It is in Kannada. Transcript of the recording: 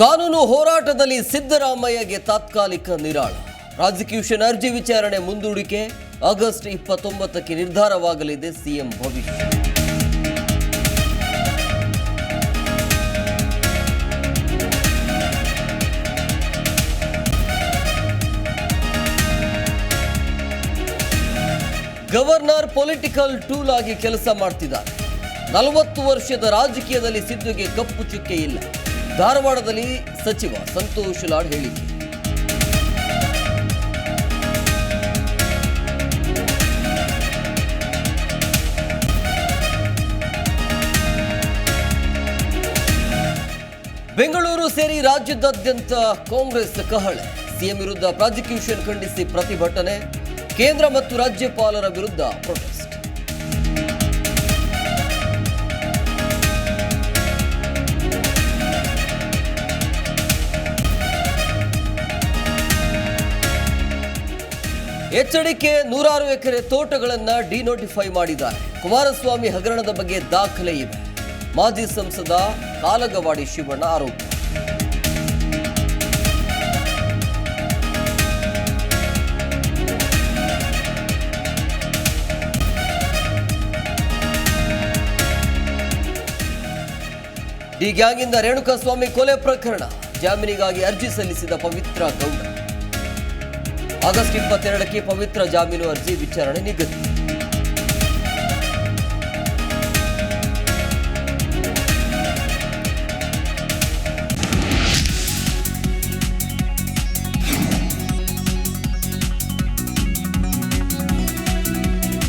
ಕಾನೂನು ಹೋರಾಟದಲ್ಲಿ ಸಿದ್ದರಾಮಯ್ಯಗೆ ತಾತ್ಕಾಲಿಕ ನಿರಾಳ. ಪ್ರಾಸಿಕ್ಯೂಷನ್ ಅರ್ಜಿ ವಿಚಾರಣೆ ಮುಂದೂಡಿಕೆ ಆಗಸ್ಟ್ ಇಪ್ಪತ್ತೊಂಬತ್ತಕ್ಕೆ ನಿರ್ಧಾರವಾಗಲಿದೆ ಸಿಎಂ ಭವಿಷ್ಯ. ಗವರ್ನರ್ ಪೊಲಿಟಿಕಲ್ ಟೂಲ್ ಆಗಿ ಕೆಲಸ ಮಾಡ್ತಿದ್ದಾರೆ. ನಲವತ್ತು ವರ್ಷದ ರಾಜಕೀಯದಲ್ಲಿ ಸಿದ್ದುಗೆ ಕಪ್ಪು ಚುಕ್ಕೆ ಇಲ್ಲ. ಧಾರವಾಡದಲ್ಲಿ ಸಚಿವ ಸಂತೋಷ್ ಲಾಡ್ ಹೇಳಿಕೆ. ಬೆಂಗಳೂರು ಸೇರಿ ರಾಜ್ಯದಾದ್ಯಂತ ಕಾಂಗ್ರೆಸ್ ಕಹಳೆ. ಸಿಎಂ ವಿರುದ್ಧ ಪ್ರಾಸಿಕ್ಯೂಷನ್ ಖಂಡಿಸಿ ಪ್ರತಿಭಟನೆ. ಕೇಂದ್ರ ಮತ್ತು ರಾಜ್ಯಪಾಲರ ವಿರುದ್ಧ ಪ್ರೊಟೆಸ್ಟ್. ಎಚ್ಚರಿಕೆ ನೂರಾರು ಎಕರೆ ತೋಟಗಳನ್ನು ಡಿನೋಟಿಫೈ ಮಾಡಿದ್ದಾರೆ. ಕುಮಾರಸ್ವಾಮಿ ಹಗರಣದ ಬಗ್ಗೆ ದಾಖಲೆ ಇವೆ ಮಾಜಿ ಸಂಸದ ಕಾಲಗವಾಡಿ ಶಿವಣ್ಣ ಆರೋಪ. ಡಿ ಗ್ಯಾಂಗಿಂದ ರೇಣುಕಾಸ್ವಾಮಿ ಕೊಲೆ ಪ್ರಕರಣ. ಜಾಮೀನಿಗಾಗಿ ಅರ್ಜಿ ಸಲ್ಲಿಸಿದ ಪವಿತ್ರ ಗೌಡ. ಆಗಸ್ಟ್ ಇಪ್ಪತ್ತೆರಡಕ್ಕೆ ಪವಿತ್ರ ಜಾಮೀನು ಅರ್ಜಿ ವಿಚಾರಣೆ ನಿಗದಿ.